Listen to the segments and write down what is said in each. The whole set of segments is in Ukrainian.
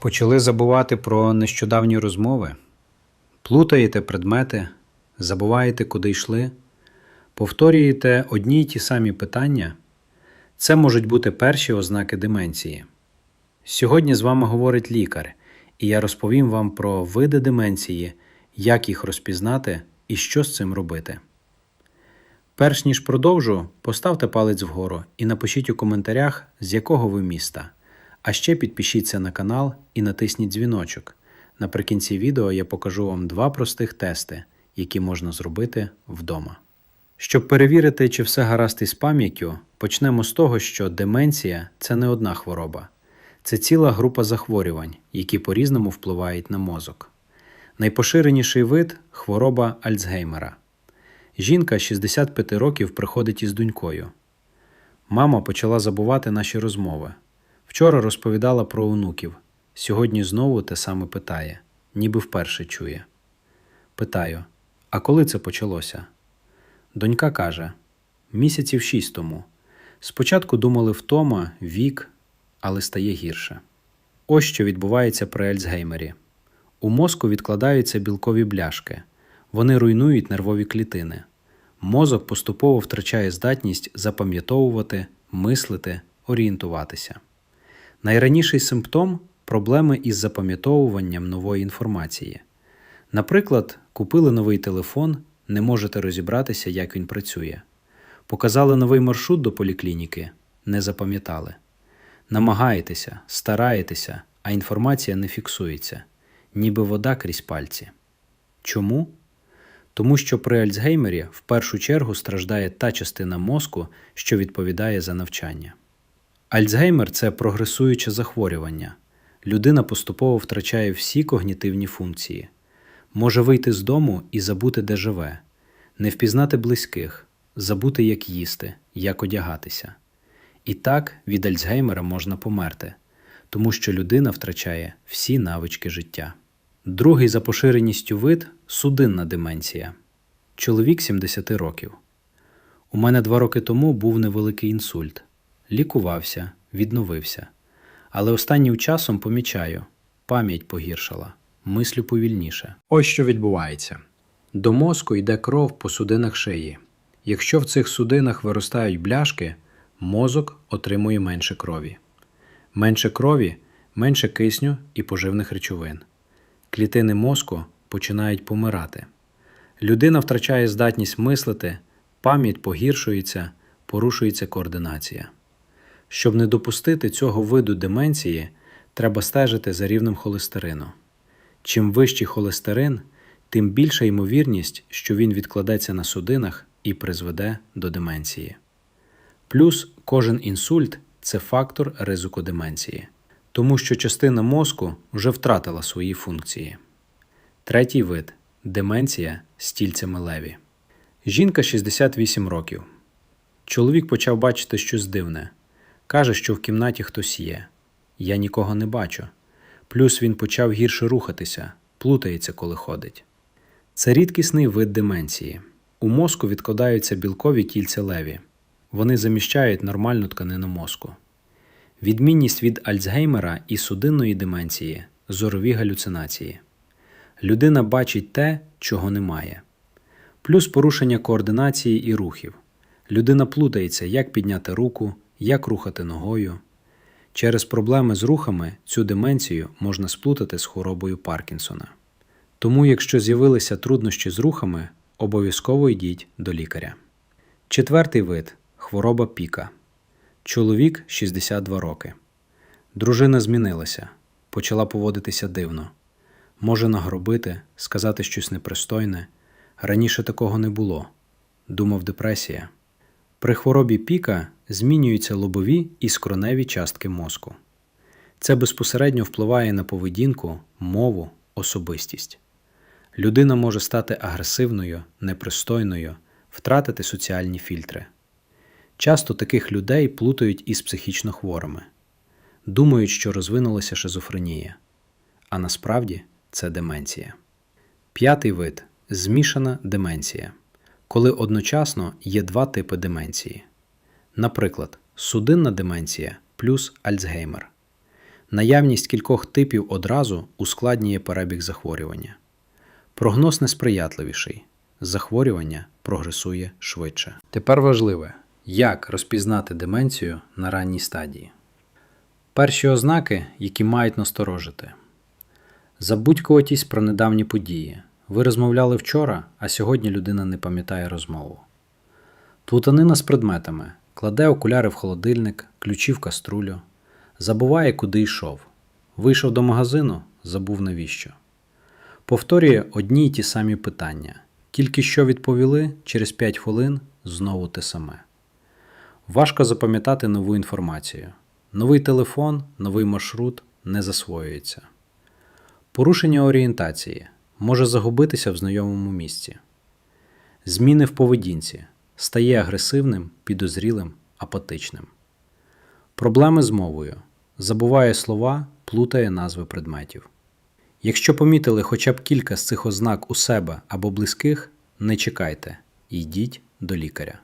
Почали забувати про нещодавні розмови, плутаєте предмети, забуваєте, куди йшли, повторюєте одні й ті самі питання. Це можуть бути перші ознаки деменції. Сьогодні з вами говорить лікар, і я розповім вам про види деменції, як їх розпізнати і що з цим робити. Перш ніж продовжу, поставте палець вгору і напишіть у коментарях, з якого ви міста. А ще підпишіться на канал і натисніть дзвіночок. Наприкінці відео я покажу вам два простих тести, які можна зробити вдома. Щоб перевірити, чи все гаразд із пам'яттю, почнемо з того, що деменція це не одна хвороба, це ціла група захворювань, які по-різному впливають на мозок. Найпоширеніший вид хвороба Альцгеймера. Жінка 65 років приходить із донькою. Мама почала забувати наші розмови. Вчора розповідала про онуків. Сьогодні знову те саме питає, ніби вперше чує. Питаю: а коли це почалося? Донька каже: місяців шість тому. Спочатку думали втома, вік, але стає гірше. Ось що відбувається при Альцгеймері. У мозку відкладаються білкові бляшки, вони руйнують нервові клітини. Мозок поступово втрачає здатність запам'ятовувати, мислити, орієнтуватися. Найраніший симптом проблеми із запам'ятовуванням нової інформації. Наприклад, купили новий телефон, не можете розібратися, як він працює. Показали новий маршрут до поліклініки, не запам'ятали. Намагаєтеся, стараєтеся, а інформація не фіксується, ніби вода крізь пальці. Чому? Тому що при Альцгеймері в першу чергу страждає та частина мозку, що відповідає за навчання. Альцгеймер це прогресуюче захворювання. Людина поступово втрачає всі когнітивні функції, може вийти з дому і забути, де живе, не впізнати близьких, забути, як їсти, як одягатися. І так від Альцгеймера можна померти, тому що людина втрачає всі навички життя. Другий за поширеністю вид судинна деменція. Чоловік 70 років. У мене два роки тому був невеликий інсульт. Лікувався, відновився. Але останнім часом помічаю, пам'ять погіршала, мислю повільніше. Ось що відбувається. До мозку йде кров по судинах шиї. Якщо в цих судинах виростають бляшки, мозок отримує менше крові. Менше крові, менше кисню і поживних речовин. Клітини мозку починають помирати. Людина втрачає здатність мислити, пам'ять погіршується, порушується координація. Щоб не допустити цього виду деменції, треба стежити за рівнем холестерину. Чим вищий холестерин, тим більша ймовірність, що він відкладеться на судинах і призведе до деменції. Плюс кожен інсульт це фактор ризику деменції, тому що частина мозку вже втратила свої функції. Третій вид деменція стільцями леві. Жінка 68 років. Чоловік почав бачити щось дивне. Каже, що в кімнаті хтось є. Я нікого не бачу. Плюс він почав гірше рухатися, плутається, коли ходить. Це рідкісний вид деменції. У мозку відкладаються білкові кільця леві. Вони заміщають нормальну тканину мозку. Відмінність від Альцгеймера і судинної деменції зорові галюцинації. Людина бачить те, чого немає. Плюс порушення координації і рухів. Людина плутається, як підняти руку, як рухати ногою. Через проблеми з рухами цю деменцію можна сплутати з хворобою Паркінсона. Тому, якщо з'явилися труднощі з рухами, обов'язково йдіть до лікаря. Четвертий вид хвороба піка. Чоловік 62 роки. Дружина змінилася, почала поводитися дивно. Може нагробити, сказати щось непристойне. Раніше такого не було. Думав депресія. При хворобі піка змінюються лобові і скроневі частки мозку. Це безпосередньо впливає на поведінку, мову, особистість. Людина може стати агресивною, непристойною, втратити соціальні фільтри. Часто таких людей плутають із психічно хворими, думають, що розвинулася шизофренія, а насправді це деменція. П'ятий вид змішана деменція, коли одночасно є два типи деменції. Наприклад, судинна деменція плюс Альцгеймер. Наявність кількох типів одразу ускладнює перебіг захворювання. Прогноз несприятливіший. Захворювання прогресує швидше. Тепер важливе, як розпізнати деменцію на ранній стадії. Перші ознаки, які мають насторожити. Забудькуватість про недавні події. Ви розмовляли вчора, а сьогодні людина не пам'ятає розмову. Плутанина з предметами. Кладе окуляри в холодильник, ключі в каструлю. Забуває, куди йшов. Вийшов до магазину, забув навіщо. Повторює одні й ті самі питання. Тільки що відповіли, через 5 хвилин знову те саме. Важко запам'ятати нову інформацію. Новий телефон, новий маршрут не засвоюється. Порушення орієнтації може загубитися в знайомому місці. Зміни в поведінці стає агресивним, підозрілим, апатичним. Проблеми з мовою забуває слова, плутає назви предметів. Якщо помітили хоча б кілька з цих ознак у себе або близьких, не чекайте йдіть до лікаря.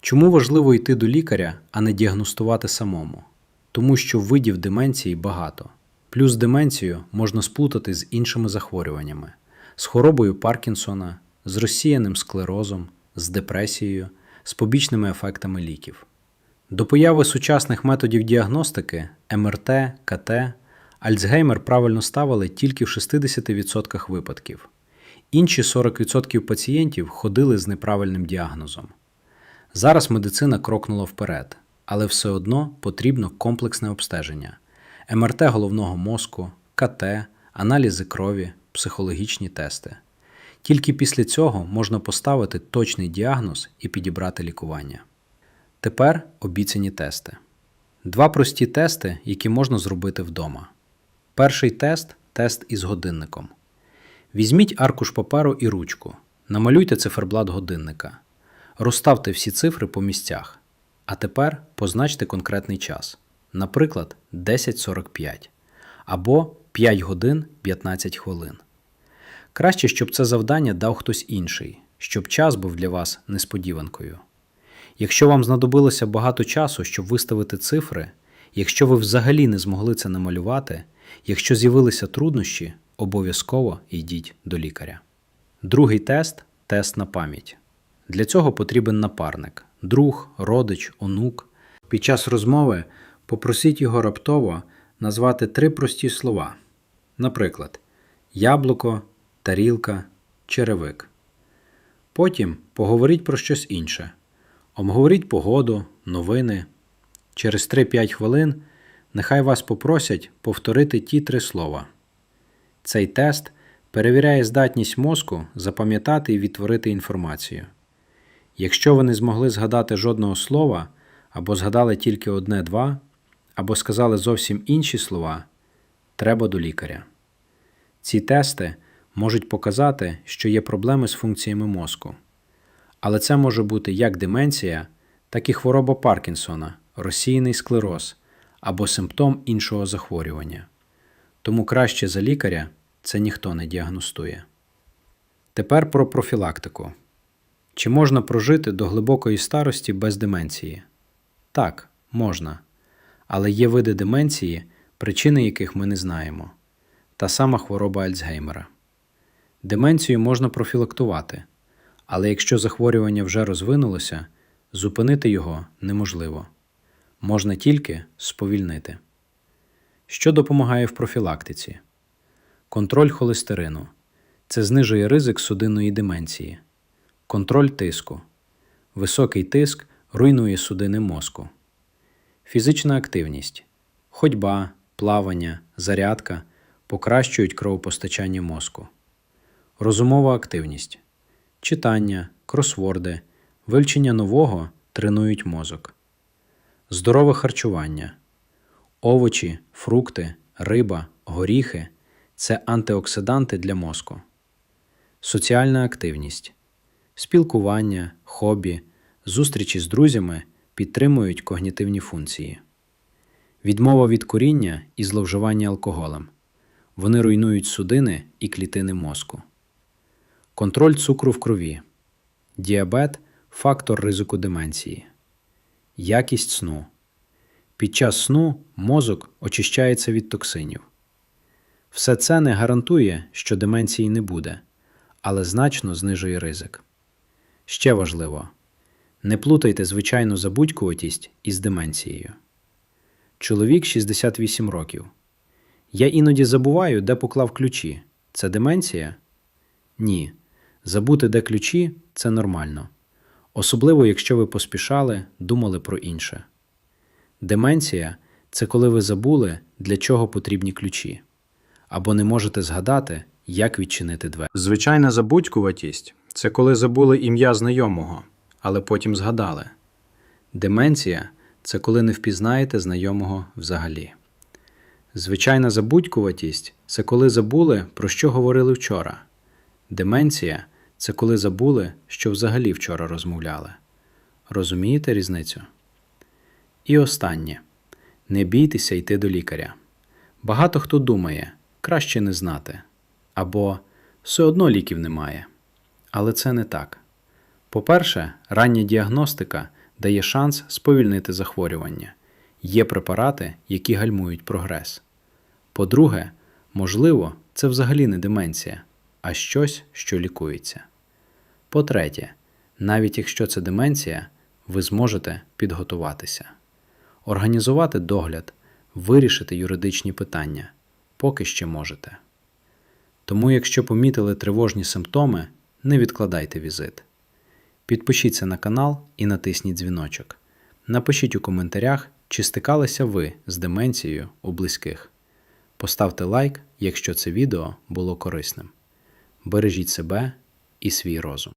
Чому важливо йти до лікаря, а не діагностувати самому? Тому що видів деменції багато. Плюс деменцію можна сплутати з іншими захворюваннями, з хворобою Паркінсона, з розсіяним склерозом, з депресією, з побічними ефектами ліків. До появи сучасних методів діагностики МРТ, КТ, Альцгеймер правильно ставили тільки в 60% випадків. Інші 40% пацієнтів ходили з неправильним діагнозом. Зараз медицина крокнула вперед, але все одно потрібно комплексне обстеження: МРТ головного мозку, КТ, аналізи крові, психологічні тести. Тільки після цього можна поставити точний діагноз і підібрати лікування. Тепер обіцяні тести. Два прості тести, які можна зробити вдома. Перший тест тест із годинником. Візьміть аркуш паперу і ручку, намалюйте циферблат годинника, розставте всі цифри по місцях. А тепер позначте конкретний час, наприклад, 10.45 або 5 годин 15 хвилин. Краще, щоб це завдання дав хтось інший, щоб час був для вас несподіванкою. Якщо вам знадобилося багато часу, щоб виставити цифри, якщо ви взагалі не змогли це намалювати, якщо з'явилися труднощі, обов'язково йдіть до лікаря. Другий тест тест на пам'ять. Для цього потрібен напарник, друг, родич, онук. Під час розмови попросіть його раптово назвати три прості слова. Наприклад, яблуко, тарілка, черевик. Потім поговоріть про щось інше. Обговоріть погоду, новини. Через 3-5 хвилин нехай вас попросять повторити ті три слова. Цей тест перевіряє здатність мозку запам'ятати і відтворити інформацію. Якщо ви не змогли згадати жодного слова, або згадали тільки одне-два, або сказали зовсім інші слова, треба до лікаря. Ці тести можуть показати, що є проблеми з функціями мозку. Але це може бути як деменція, так і хвороба Паркінсона, розсіяний склероз або симптом іншого захворювання. Тому краще за лікаря це ніхто не діагностує. Тепер про профілактику. Чи можна прожити до глибокої старості без деменції? Так, можна. Але є види деменції, причини яких ми не знаємо. Та сама хвороба Альцгеймера. Деменцію можна профілактувати, але якщо захворювання вже розвинулося, зупинити його неможливо. Можна тільки сповільнити. Що допомагає в профілактиці? Контроль холестерину. Це знижує ризик судинної деменції. Контроль тиску. Високий тиск руйнує судини мозку. Фізична активність. Ходьба, плавання, зарядка покращують кровопостачання мозку. Розумова активність. Читання, кросворди, вивчення нового тренують мозок. Здорове харчування. Овочі, фрукти, риба, горіхи це антиоксиданти для мозку. Соціальна активність. Спілкування, хобі, зустрічі з друзями підтримують когнітивні функції. Відмова від куріння і зловживання алкоголем. Вони руйнують судини і клітини мозку. Контроль цукру в крові. Діабет фактор ризику деменції. Якість сну. Під час сну мозок очищається від токсинів. Все це не гарантує, що деменції не буде, але значно знижує ризик. Ще важливо не плутайте звичайну забудькуватість із деменцією. Чоловік 68 років. Я іноді забуваю, де поклав ключі. Це деменція? Ні. Забути, де ключі це нормально. Особливо, якщо ви поспішали, думали про інше. Деменція це коли ви забули, для чого потрібні ключі, або не можете згадати, як відчинити двері. Звичайна забудькуватість це коли забули ім'я знайомого, але потім згадали. Деменція це коли не впізнаєте знайомого взагалі. Звичайна забудькуватість це коли забули, про що говорили вчора. Деменція це коли забули, що взагалі вчора розмовляли. Розумієте різницю? І останнє не бійтеся йти до лікаря. Багато хто думає, краще не знати, або все одно ліків немає. Але це не так. По-перше, рання діагностика дає шанс сповільнити захворювання. Є препарати, які гальмують прогрес. По-друге, можливо, це взагалі не деменція, а щось, що лікується. По-третє, навіть якщо це деменція, ви зможете підготуватися, організувати догляд, вирішити юридичні питання, поки ще можете. Тому, якщо помітили тривожні симптоми, не відкладайте візит. Підпишіться на канал і натисніть дзвіночок. Напишіть у коментарях, чи стикалися ви з деменцією у близьких. Поставте лайк, якщо це відео було корисним. Бережіть себе і свій розум.